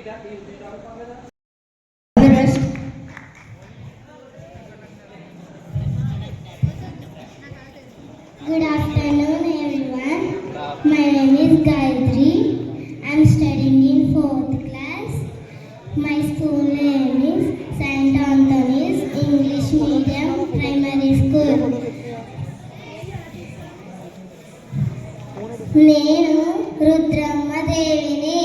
Good afternoon everyone. My name is Gayatri. i am studying in 4th class. My school name is St. Anthony's English Medium Primary School. నేను రుద్రమ్మ దేవిని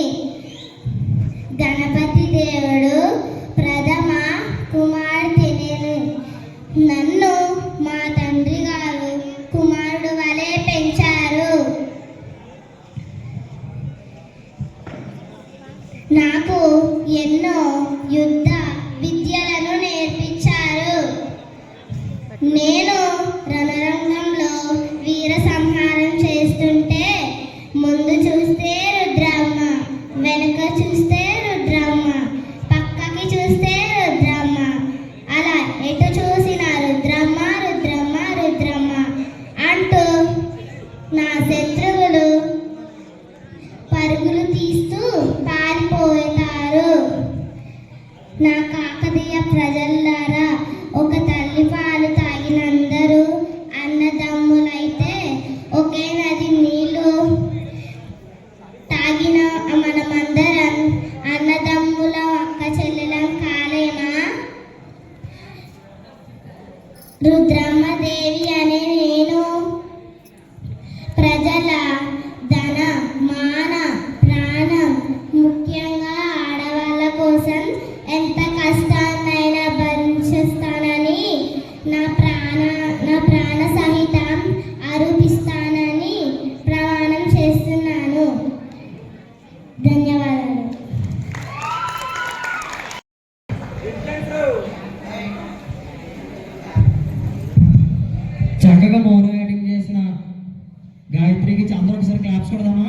చూస్తే రుద్రమ్మ వెనక చూస్తే చక్కగా మౌనం acting చేసిన గాయత్రికి అందరూ ఒకసారి క్లాప్స్ కొడదామా?